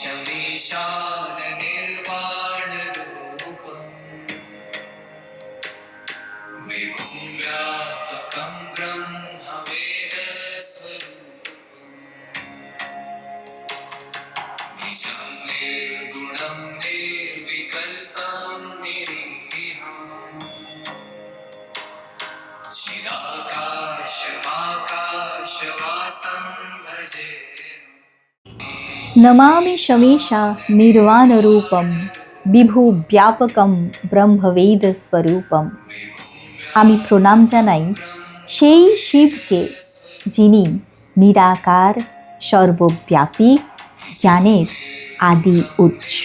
शमीशान निर्वाणरूपम् विभुं व्यापकं ब्रह्मवेदस्वरूपम्। निजं निर्गुणं भजे। নমামি শমীষা নির্বাণরূপম বিভু ব্যাপকম ব্রহ্মবেদ স্বরূপম আমি প্রণাম জানাই সেই শিবকে যিনি নিরাকার সর্বব্যাপী জ্ঞানের আদি উৎস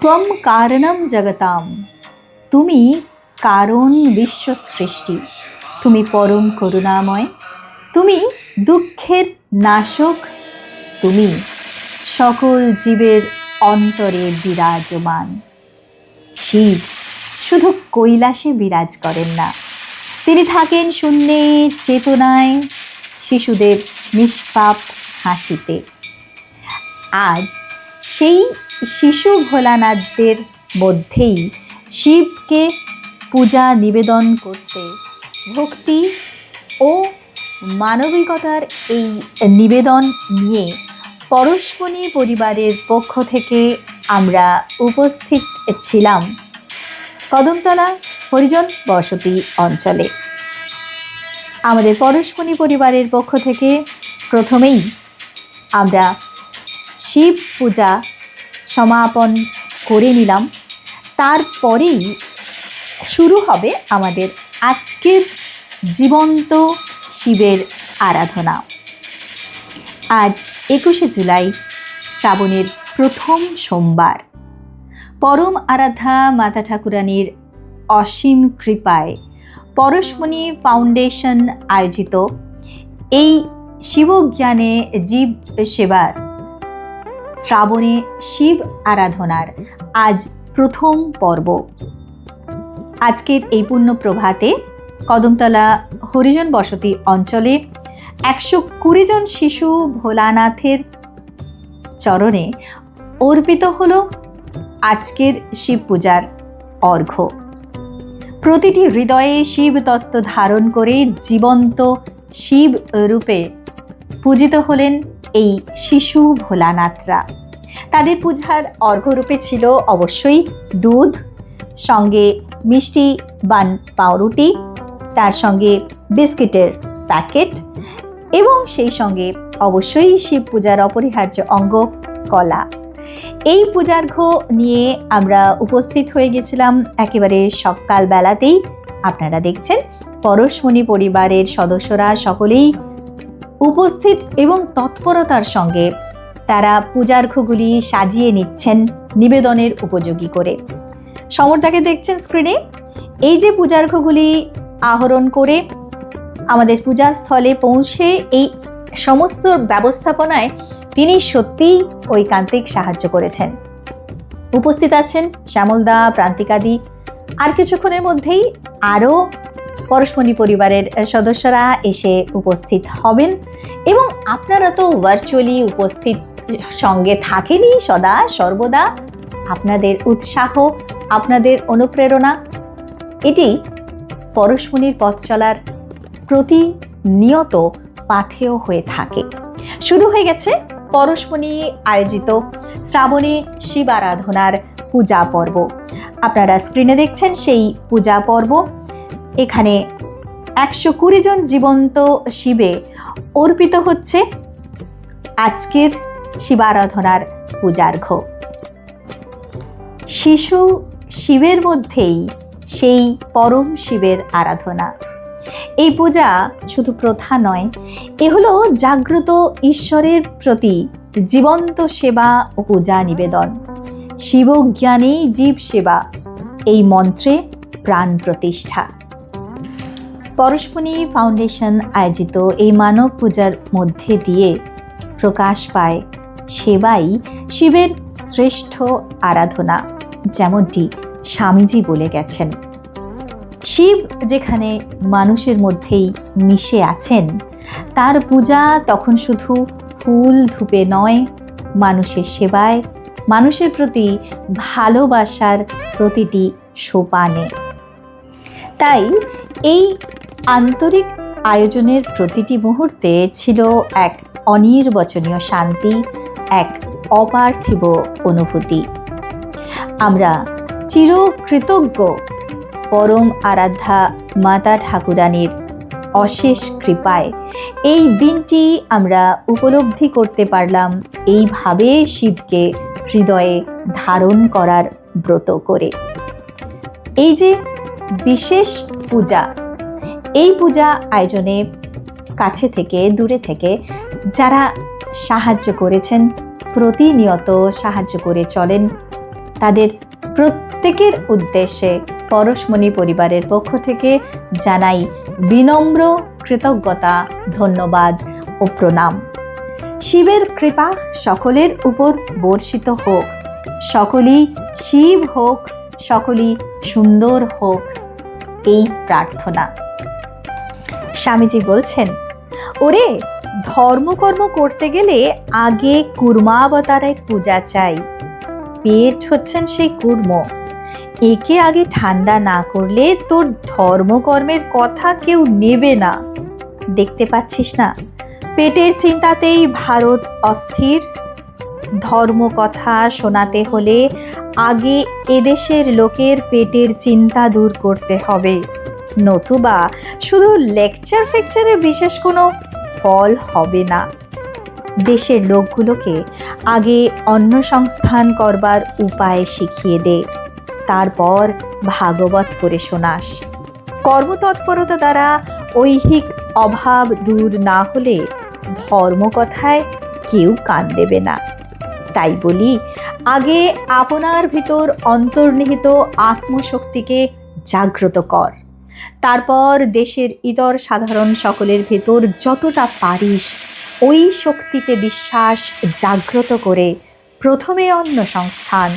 ত্বম কারণম জগতাম তুমি কারণ বিশ্ব সৃষ্টি তুমি পরম করুণাময় তুমি দুঃখের নাশক তুমি, সকল জীবের অন্তরে বিরাজমান। শিব শুধু কৈলাসে বিরাজ করেন না, তিনি থাকেন শূন্যে চেতনায় শিশুদের নিষ্পাপ হাসিতে। আজ সেই শিশু ভোলানাথদের মধ্যেই শিবকে পূজা নিবেদন করতে ভক্তি ও মানবিকতার এই নিবেদন নিয়ে পরশমণি পরিবারের পক্ষ থেকে আমরা উপস্থিত ছিলাম কদমতলা হরিজন বসতি অঞ্চলে। আমাদের পরশমণি পরিবারের পক্ষ থেকে প্রথমেই আমরা শিব পূজা সমাপন করে নিলাম। তারপরেই শুরু হবে আমাদের আজকের জীবন্ত শিবের আরাধনা। আজ একুশে জুলাই, শ্রাবণের প্রথম সোমবার। পরম আরাধ্যা মাতা ঠাকুরানীর অসীম কৃপায় পরশমণি ফাউন্ডেশন আয়োজিত এই শিবজ্ঞানে জীব সেবার শ্রাবণে শিব আরাধনার আজ প্রথম পর্ব। আজকের এই পুণ্য প্রভাতে কদমতলা হরিজন বসতি অঞ্চলে একশো কুড়ি জন শিশু ভোলানাথের চরণে অর্পিত হল আজকের শিব পূজার অর্ঘ্য। প্রতিটি হৃদয়ে শিব তত্ত্ব ধারণ করে জীবন্ত শিব রূপে পূজিত হলেন এই শিশু ভোলানাথরা। তাদের পূজার অর্ঘ্যরূপে ছিল অবশ্যই দুধ, সঙ্গে মিষ্টি বান পাউরুটি, তার সঙ্গে বিস্কিটের প্যাকেট এবং সেই সঙ্গে অবশ্যই শিব পূজার অপরিহার্য অঙ্গ, কলা। এই পূজার্ঘ নিয়ে আমরা উপস্থিত হয়ে গেছিলাম একেবারে সকালবেলাতেই। আপনারা দেখছেন, পরশমণি পরিবারের সদস্যরা সকলেই উপস্থিত এবং তৎপরতার সঙ্গে তারা পূজার্ঘগুলি সাজিয়ে নিচ্ছেন নিবেদনের উপযোগী করে। সমর্দাকে দেখছেন স্ক্রিনে এই যে পূজার্ঘগুলি আহরণ করে আমাদের পূজাস্থলে পৌঁছে এই সমস্ত ব্যবস্থাপনায় তিনি সত্যিই ঐকান্তিক সাহায্য করেছেন। উপস্থিত আছেন শ্যামলদা, প্রান্তিকাদি, আর কিছুক্ষণের মধ্যেই আরও পরশমণি পরিবারের সদস্যরা এসে উপস্থিত হবেন এবং আপনারা তো ভার্চুয়ালি উপস্থিত সঙ্গে থাকেনই সদা, সর্বদা। আপনাদের উৎসাহ, আপনাদের অনুপ্রেরণা, এটি পরশমণির পথ চলার প্রতিনিয়ত পাথেয় হয়ে থাকে। শুরু হয়ে গেছে পরশমণি আয়োজিত শ্রাবণী শিব আরাধনার পূজা পর্ব। আপনারা স্ক্রিনে দেখছেন সেই পূজা পর্ব। এখানে একশো কুড়ি জন জীবন্ত শিবে অর্পিত হচ্ছে আজকের শিবারাধনার পূজার্ঘ। শিশু শিবের মধ্যেই সেই পরম শিবের আরাধনা। এই পূজা শুধু প্রথা নয়, এ হলো জাগ্রত ঈশ্বরের প্রতি জীবন্ত সেবা ও পূজা নিবেদন। শিবজ্ঞানেই জীব সেবা, এই মন্ত্রে প্রাণ প্রতিষ্ঠা। পরশমণি ফাউন্ডেশন আয়োজিত এই মানব পূজার মধ্যে দিয়ে প্রকাশ পায় সেবাই শিবের শ্রেষ্ঠ আরাধনা, যেমনটি স্বামীজি বলে গেছেন। শিব যেখানে মানুষের মধ্যেই মিশে আছেন, তার পূজা তখন শুধু ফুল ধূপে নয়, মানুষের সেবায়, মানুষের প্রতি ভালোবাসার প্রতিটি সোপানে। তাই এই আন্তরিক আয়োজনের প্রতিটি মুহূর্তে ছিল এক অনির্বচনীয় শান্তি, এক অপার্থিব অনুভূতি। আমরা চিরকৃতজ্ঞ পরম আরাধ্যা মাতা ঠাকুরানীর অশেষ কৃপায়। এই দিনটি আমরা উপলব্ধি করতে পারলাম এইভাবে শিবকে হৃদয়ে ধারণ করার ব্রত করে। এই যে বিশেষ পূজা, এই পূজা আয়োজনে কাছে থেকে, দূরে থেকে যারা সাহায্য করেছেন, প্রতিনিয়ত সাহায্য করে চলেন, তাদের প্রত্যেকের উদ্দেশ্যে পরশমণি পরিবারের পক্ষ থেকে জানাই বিনম্র কৃতজ্ঞতা, ধন্যবাদ ও প্রণাম। শিবের কৃপা সকলের উপর বর্ষিত হোক। সকলেই শিব হোক, সকলেই সুন্দর হোক, এই প্রার্থনা। স্বামীজি বলছেন, ওরে, ধর্মকর্ম করতে গেলে আগে কুর্মাবতারের পূজা চাই। পেট হচ্ছেন সেই কুর্ম। একে আগে ঠান্ডা না করলে তোর ধর্মকর্মের কথা কেউ নেবে না। দেখতে পাচ্ছিস না? পেটের চিন্তাতেই ভারত অস্থির। ধর্ম কথা শোনাতে হলে আগে এদেশের লোকের পেটের চিন্তা দূর করতে হবে। নতুবা শুধু লেকচার ফেকচারে বিশেষ কোনো ফল হবে না। দেশের লোকগুলোকে আগে অন্ন সংস্থান করবার উপায় শিখিয়ে দে। তারপর ভাগবত করে শোনাস। কর্মতৎপরতা দ্বারা ঐহিক অভাব দূর না হলে ধর্মকথায় কেউ কান দেবে না। তাই বলি, আগে আপনার ভিতর অন্তর্নিহিত আত্মশক্তিকে জাগ্রত কর। তারপর দেশের ইতর সাধারণ সকলের ভেতর যতটা পারিস ওই শক্তিতে বিশ্বাস জাগ্রত করে প্রথমে অন্য সংস্থান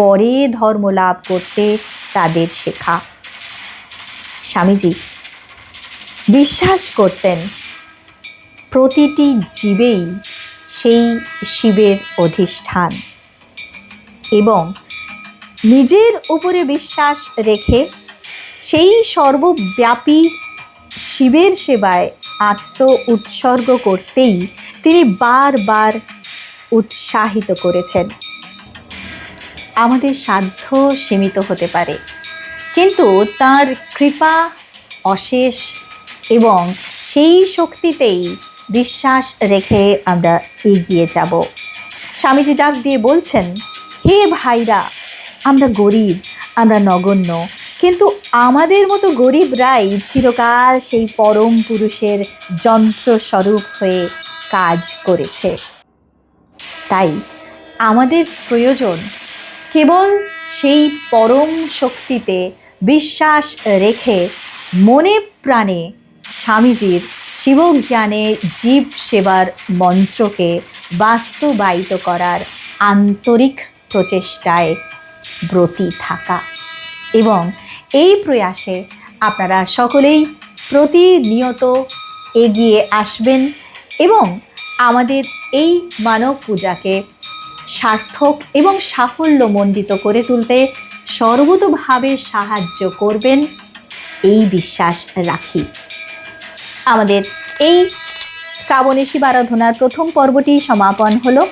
পরে ধর্ম লাভ করতে তাদের শেখা। স্বামীজি, বিশ্বাস করতেন, প্রতিটি জীবেই সেই শিবের অধিষ্ঠান এবং নিজের উপরে বিশ্বাস রেখে সেই সর্বব্যাপী শিবের সেবায় আত্ম উৎসর্গ করতেই তিনি বারবার উৎসাহিত করেছেন। আমাদের সাধ্য সীমিত হতে পারে। কিন্তু তার কৃপা অশেষ এবং সেই শক্তিতেই বিশ্বাস রেখে আমরা এগিয়ে যাব। স্বামীজি ডাক দিয়ে বলছেন, হে ভাইরা, আমরা গরিব, আমরা নগণ্য, কিন্তু আমাদের মতো গরিবরাই চিরকাল সেই পরম পুরুষের যন্ত্রস্বরূপ হয়ে কাজ করেছে। তাই আমাদের প্রয়োজন কেবল সেই পরম শক্তিতে বিশ্বাস রেখে মনে প্রাণে স্বামীজির শিবজ্ঞানে জীব সেবার মন্ত্রকে বাস্তবায়িত করার আন্তরিক প্রচেষ্টায় ব্রতী থাকা। এবং এই প্রয়াসে আপনারা সকলেই প্রতিনিয়ত এগিয়ে আসবেন এবং আমাদের এই মানব পূজাকে সার্থক এবং সাফল্যমণ্ডিত করে তুলতে সর্বতোভাবে সাহায্য করবেন এই বিশ্বাস রাখি। আমাদের এই শ্রাবণী শিব আরাধনার প্রথম পর্বটি সমাপন হলো।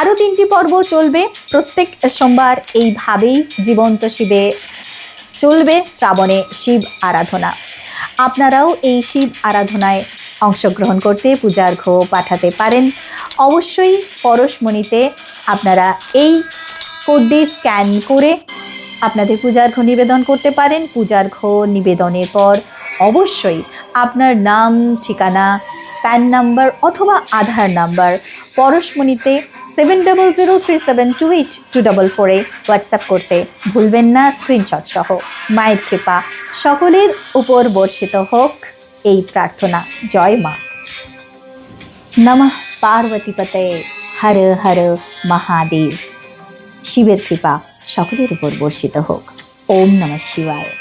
আরও তিনটি পর্ব চলবে। প্রত্যেক সোমবার এইভাবেই জীবন্ত শিবে চলবে শ্রাবণে শিব আরাধনা। আপনারাও এই শিব আরাধনায় অংশগ্রহণ করতে পূজার ঘো পাঠাতে পারেন। অবশ্যই পরশমণিতে আপনারা এই কোডটি স্ক্যান করে আপনাদের পূজার ঘো নিবেদন করতে পারেন। পূজার ঘো নিবেদনের পর অবশ্যই আপনার নাম, ঠিকানা প্যান নাম্বার অথবা Aadhaar number পরশমণিতে seven double zero three seven two eight two double ফোরে হোয়াটসঅ্যাপ করতে ভুলবেন না। স্ক্রিনশট সহ। মায়ের কৃপা সকলের উপর বর্ষিত হোক। এই প্রার্থনা। জয় মা। নমঃ পার্বতীপতে। হর হর মহাদেব। শিবের কৃপা সকলের উপর বর্ষিত হোক। ওম নমঃ শিবায়।